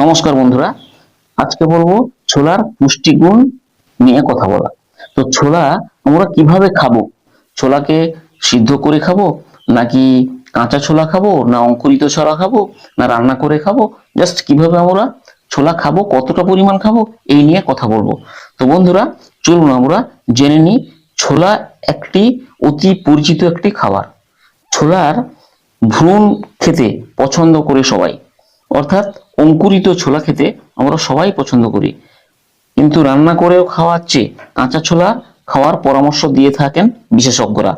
নমস্কার বন্ধুরা, আজকে বলব ছোলার পুষ্টিগুণ নিয়ে কথা বলা। তো ছোলা আমরা কীভাবে খাব? ছোলাকে সিদ্ধ করে খাব, নাকি কাঁচা ছোলা খাব, না অঙ্কুরিত ছোলা খাব, না রান্না করে খাব? জাস্ট কীভাবে আমরা ছোলা খাব, কতটা পরিমাণ খাব, এই নিয়ে কথা বলব। তো বন্ধুরা, চলুন আমরা জেনে নিই ছোলা একটি অতি পরিচিত একটি খাবার। ছোলার ভ্রূণ খেতে পছন্দ করে সবাই। অর্থাৎ অঙ্কুরিত ছোলা খেতে আমরা সবাই পছন্দ করি। কিন্তু রান্না করেও খাওয়ার চেয়ে কাঁচা ছোলা খাওয়ার পরামর্শ দিয়ে থাকেন বিশেষজ্ঞরা।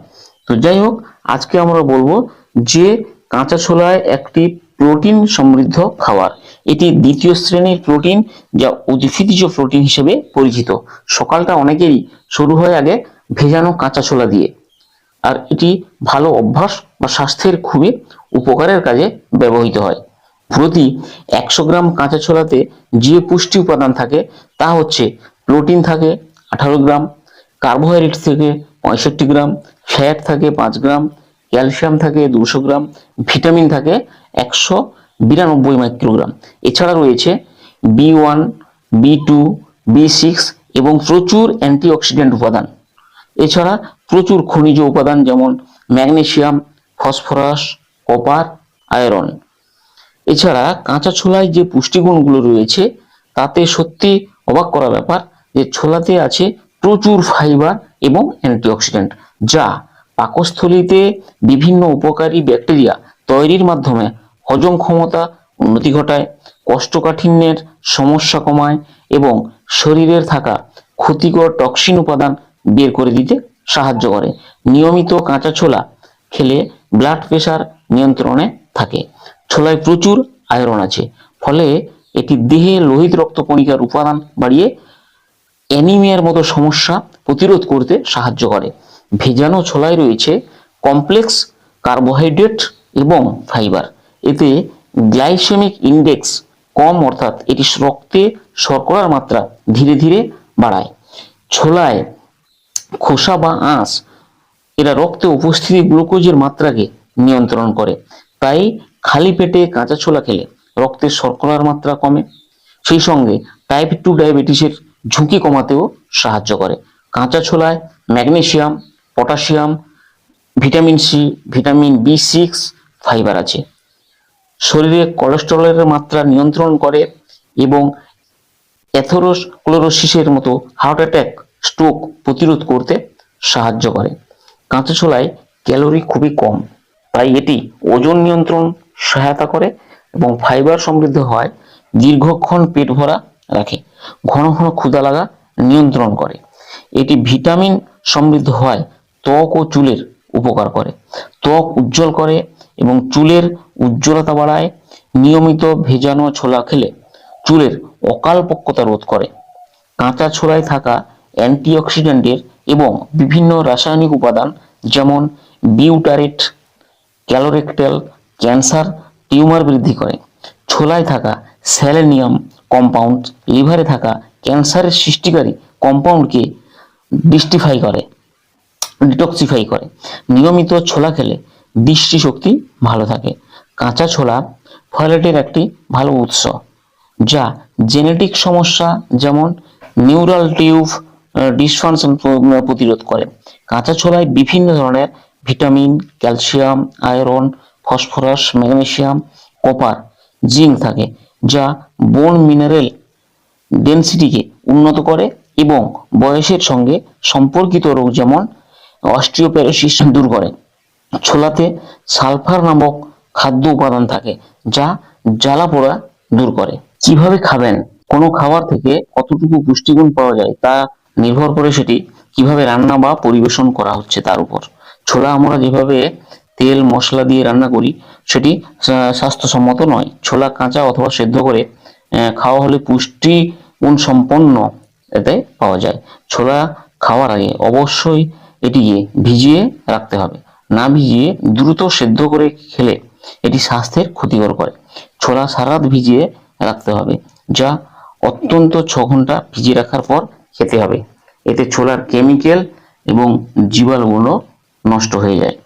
তো যাই হোক, আজকে আমরা বলব যে কাঁচা ছোলায় একটি প্রোটিন সমৃদ্ধ খাবার। এটি দ্বিতীয় শ্রেণির প্রোটিন যা উদ্ভিজ্জ প্রোটিন হিসেবে পরিচিত। সকালটা অনেকেরই শুরু হয় আগে ভেজানো কাঁচা ছোলা দিয়ে। আর এটি ভালো অভ্যাস বা স্বাস্থ্যের খুবই উপকারের কাজে ব্যবহৃত হয়। প্রতি একশো গ্রাম কাঁচা ছোলাতে যে পুষ্টি উপাদান থাকে, তা হচ্ছে প্রোটিন থাকে আঠারো গ্রাম, কার্বোহাইড্রেট থেকে পঁয়ষট্টি গ্রাম, ফ্যাট থাকে পাঁচ গ্রাম, ক্যালসিয়াম থাকে দুশো গ্রাম, ভিটামিন থাকে একশো বিরানব্বই মাইক্রোগ্রাম। এছাড়া রয়েছে B one, B two, B six এবং প্রচুর অ্যান্টিঅক্সিডেন্ট উপাদান। এছাড়া প্রচুর খনিজ উপাদান যেমন ম্যাগনেসিয়াম, ফসফরাস, কপার, আয়রন। এছাড়া কাঁচা ছোলায় যে পুষ্টিগুণগুলো রয়েছে, তাতে সত্যি অবাক করা ব্যাপার যে ছোলাতে আছে প্রচুর ফাইবার এবং অ্যান্টিঅক্সিডেন্ট, যা পাকস্থলীতে বিভিন্ন উপকারী ব্যাকটেরিয়া তৈরির মাধ্যমে হজম ক্ষমতা উন্নতি ঘটায়, কোষ্ঠকাঠিন্যের সমস্যা কমায় এবং শরীরের থাকা ক্ষতিকর টক্সিন উপাদান বের করে দিতে সাহায্য করে। নিয়মিত কাঁচা ছোলা খেলে ব্লাড প্রেশার নিয়ন্ত্রণে থাকে। ছোলায় প্রচুর আয়রন আছে। ফলে এটি দেহে লোহিত রক্ত কণিকার উপাদান বাড়িয়ে অ্যানিমিয়ার মতো সমস্যা প্রতিরোধ করতে সাহায্য করে। ভেজানো ছোলায় রয়েছে কমপ্লেক্স কার্বোহাইড্রেট এবং ফাইবার। এতে গ্লাইসেমিক ইন্ডেক্স কম, অর্থাৎ এটি রক্তে শর্করার মাত্রা ধীরে ধীরে বাড়ায়। ছোলায় খোসা বা আঁশ, এরা রক্তে উপস্থিতি গ্লুকোজের মাত্রাকে নিয়ন্ত্রণ করে। তাই খালি পেটে কাঁচা ছোলা খেলে রক্তের শর্করার মাত্রা কমে। সেই সঙ্গে টাইপ টু ডায়াবেটিসের ঝুঁকি কমাতেও সাহায্য করে। কাঁচা ছোলায় magnesium potassium, vitamin C, vitamin B six, fibre আছে। শরীরে কোলেস্টেরলের মাত্রা নিয়ন্ত্রণ করে এবং অ্যাথেরোস্ক্লেরোসিসের মতো হার্ট অ্যাটাক স্ট্রোক প্রতিরোধ করতে সাহায্য করে। কাঁচা ছোলায় ক্যালোরি খুবই কম, তাই এটি ওজন নিয়ন্ত্রণ সহায়তা করে এবং ফাইবার সমৃদ্ধ হয়, দীর্ঘক্ষণ পেট ভরা রাখে, ঘন ঘন ক্ষুধা লাগা নিয়ন্ত্রণ করে। এটি ভিটামিন সমৃদ্ধ হয়, ত্বক ও চুলের উপকার করে। ত্বক উজ্জ্বল করে এবং চুলের উজ্জ্বলতা বাড়ায়, নিয়মিত ভেজানো ছোলা খেলে চুলের অকালপক্কতা রোধ করে। কাঁচা ছোলায় থাকা অ্যান্টিঅক্সিডেন্টের এবং বিভিন্ন রাসায়নিক উপাদান যেমন বিউটারেট, ক্যালোরেক্টাল ক্যান্সার, টিউমার বৃদ্ধি করে। ছোলায় থাকা স্যালেনিয়াম কম্পাউন্ড, লিভারে থাকা ক্যান্সারের সৃষ্টিকারী কম্পাউন্ডকে ডিস্টিফাই করে, ডিটক্সিফাই করে। নিয়মিত ছোলা খেলে দৃষ্টিশক্তি ভালো থাকে। কাঁচা ছোলা ফলেটের একটি ভালো উৎস, যা জেনেটিক সমস্যা যেমন নিউরাল টিউব ডিসফাংশন প্রতিরোধ করে। কাঁচা ছোলায় বিভিন্ন ধরনের vitamin, calcium, iron phosphorus, magnesium, copper, zinc থাকে, যা বোন মিনারেল ডেন্সিটিকে উন্নত করে এবং বয়সের সঙ্গে সম্পর্কিত রোগ যেমন অস্টিওপ্যারোসিস দূর করে। ছোলাতে সালফার নামক খাদ্য উপাদান থাকে, যা জ্বালা পোড়া দূর করে। কীভাবে খাবেন? কোনো খাবার থেকে কতটুকু পুষ্টিগুণ পাওয়া যায় তা নির্ভর করে সেটি কীভাবে রান্না বা পরিবেশন করা হচ্ছে তার উপর। ছোলা আমরা যেভাবে তেল, মশলা দিয়ে রান্না করি, সেটি স্বাস্থ্যসম্মত নয়। ছোলা, কাঁচা অথবা সেদ্ধ করে খাওয়া হলে পুষ্টি গুণ সম্পন্ন এতে পাওয়া যায়। ছোলা খাওয়ার আগে অবশ্যই এটিকে ভিজিয়ে রাখতে হবে। না ভিজিয়ে দ্রুত সেদ্ধ করে খেলে এটি স্বাস্থ্যের ক্ষতিকর করে। ছোলা সারাত ভিজিয়ে রাখতে হবে, যা অত্যন্ত ছ ঘণ্টা ভিজিয়ে রাখার পর খেতে হবে। এতে ছোলার কেমিক্যাল এবং জীবাণুগুলো নষ্ট হয়ে যায়।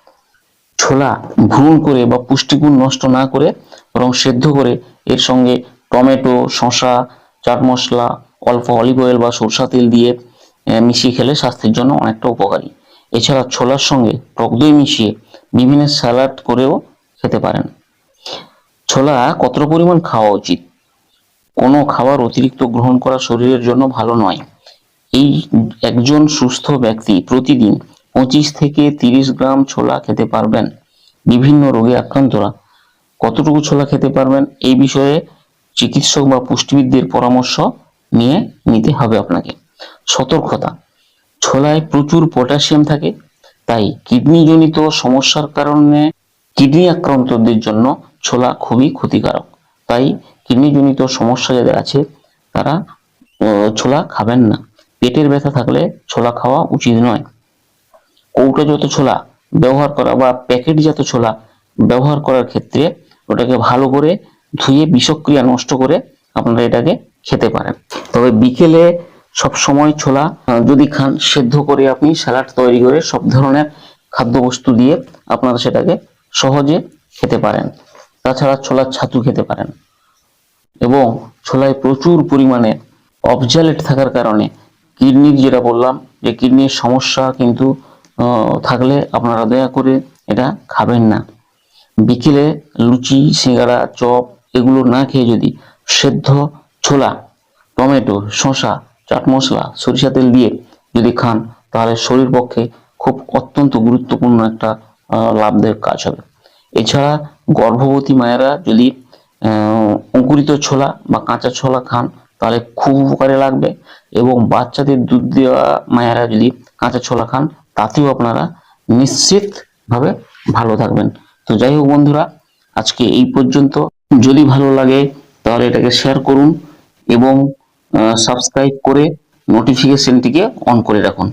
ছোলা ভ্রূণ করে বা পুষ্টিগুণ নষ্ট না করে বরং সেদ্ধ করে, এর সঙ্গে টমেটো, শসা, চাট মশলা, অল্প অলিভ অয়েল বা সরষা তেল দিয়ে মিশিয়ে খেলে স্বাস্থ্যের জন্য অনেকটা উপকারী। এছাড়া ছোলার সঙ্গে টক দই মিশিয়ে বিভিন্ন স্যালাড করেও খেতে পারেন। ছোলা কতটা পরিমাণ খাওয়া উচিত? কোনো খাবার অতিরিক্ত গ্রহণ করা শরীরের জন্য ভালো নয়। এই একজন সুস্থ ব্যক্তি প্রতিদিন পঁচিশ থেকে তিরিশ গ্রাম ছোলা খেতে পারবেন। বিভিন্ন রোগে আক্রান্তরা। কতটুকু ছোলা খেতে পারবেন এই বিষয়ে চিকিৎসক বা পুষ্টিবিদদের পরামর্শ নিয়ে নিতে হবে আপনাকে। সতর্কতা। ছোলায় প্রচুর পটাশিয়াম থাকে, তাই কিডনিজনিত সমস্যার কারণে কিডনি আক্রান্তদের জন্য ছোলা খুবই ক্ষতিকারক। তাই কিডনিজনিত সমস্যা যাদের আছে, তারা ছোলা খাবেন না। পেটের ব্যথা থাকলে ছোলা খাওয়া উচিত নয়। কৌটোজাত ছোলা ব্যবহার করা বা প্যাকেটজাত ছোলা ব্যবহার করার ক্ষেত্রে ওটাকে ভালো করে ধুয়ে বিষক্রিয়া নষ্ট করে আপনারা এটাকে খেতে পারেন। তবে বিকেলে সব সময় ছোলা যদি খান, সেদ্ধ করে আপনি স্যালাড তৈরি করে সব ধরনের খাদ্যবস্তু দিয়ে আপনারা সেটাকে সহজে খেতে পারেন। তাছাড়া ছোলার ছাতু খেতে পারেন। এবং ছোলায় প্রচুর পরিমাণে অবজালেট থাকার কারণে কিডনির, যেটা বললাম, যে কিডনির সমস্যা কিন্তু থাকলে আপনারা দয়া করে এটা খাবেন না। বিকেলে লুচি সিঙ্গারা চপ এগুলো না খেয়ে যদি সেদ্ধ ছোলা, টমেটো, শসা, চাট মশলা, সরিষা তেল দিয়ে যদি খান, তাহলে শরীর পক্ষে খুব অত্যন্ত গুরুত্বপূর্ণ একটা লাভদায়ক কাজ হবে। এছাড়া গর্ভবতী মায়েরা যদি অঙ্কুরিত ছোলা বা কাঁচা ছোলা খান, তাহলে খুব উপকারে লাগবে। এবং বাচ্চাদের দুধ দেওয়া মায়েরা যদি কাঁচা ছোলা খান তাতেও আপনারা নিশ্চিতভাবে ভালো থাকবেন। তো যাই হোক বন্ধুরা, আজকে এই পর্যন্ত। যদি ভালো লাগে, তাহলে এটাকে শেয়ার করুন এবং সাবস্ক্রাইব করে নোটিফিকেশনটিকে অন করে রাখুন।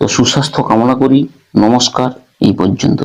তো সুস্বাস্থ্য কামনা করি। নমস্কার, এই পর্যন্ত।